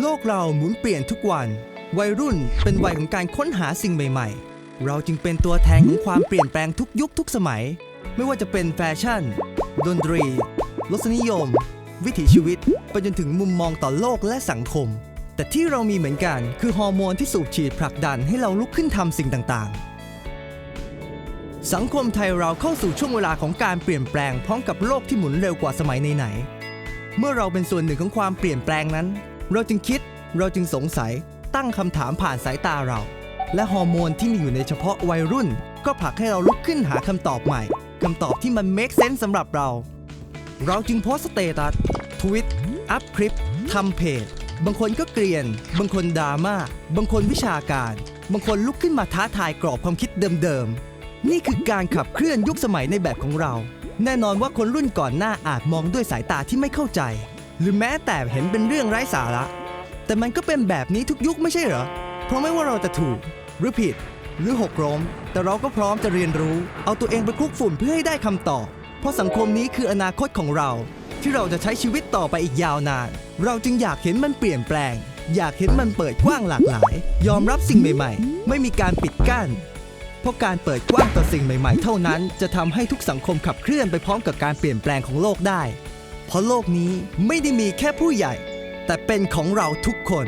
โลกเราหมุนเปลี่ยนทุกวัน วัยรุ่นเป็นวัยของการค้นหาสิ่งใหม่ๆ เราจึงเป็นตัวแทนของความเปลี่ยนแปลงทุกยุคทุกสมัย ไม่ว่าจะเป็นแฟชั่น ดนตรี รสนิยม วิถีชีวิต ไปจนถึงมุมมองต่อโลกและสังคม แต่ที่เรามีเหมือนกันคือฮอร์โมนที่สูบฉีดผลักดันให้เราลุกขึ้นทำสิ่งต่างๆสังคมไทยเราเข้าสู่ช่วงเวลาของการเปลี่ยนแปลงพร้อมกับโลกที่หมุนเร็วกว่าสมัยไหนๆ เมื่อเราเป็นส่วนหนึ่งของความเปลี่ยนแปลงนั้น เราจึงคิด เราจึงสงสัย ตั้งคำถามผ่านสายตาเรา และฮอร์โมนที่มีอยู่ในเฉพาะวัยรุ่น ก็ผลักให้เราลุกขึ้นหาคำตอบใหม่คำตอบที่มัน make sense สำหรับเรา เราจึงโพสต์สเตตัสทวิต อัพคลิปทำเพจ บางคนก็เกลียน บางคนดราม่า บางคนวิชาการ บางคนลุกขึ้นมาท้าทายกรอบความคิดเดิมๆ นี่คือการขับเคลื่อนยุคสมัยในแบบของเรา แน่นอนว่าคนรุ่นก่อนหน้าอาจมองด้วยสายตาที่ไม่เข้าใจ หรือแม้แต่เห็นเป็นเรื่องไร้สาระ แต่มันก็เป็นแบบนี้ทุกยุคไม่ใช่เหรอ เพราะไม่ว่าเราจะถูก หรือผิด หรือหกล้ม แต่เราก็พร้อมจะเรียนรู้ เอาตัวเองไปคลุกฝุ่นเพื่อให้ได้คำตอบ เพราะสังคมนี้คืออนาคตของเรา ที่เราจะใช้ชีวิตต่อไปอีกยาวนาน เราจึงอยากเห็นมันเปลี่ยนแปลง อยากเห็นมันเปิดกว้างหลากหลาย ยอมรับสิ่งใหม่ ๆ ไม่มีการปิดกั้นเพราะการเปิดกว้างต่อสิ่งใหม่ๆ เท่านั้น จะทำให้ทุกสังคมขับเคลื่อนไปพร้อมกับการเปลี่ยนแปลงของโลกได้ เพราะโลกนี้ไม่ได้มีแค่ผู้ใหญ่ แต่เป็นของเราทุกคน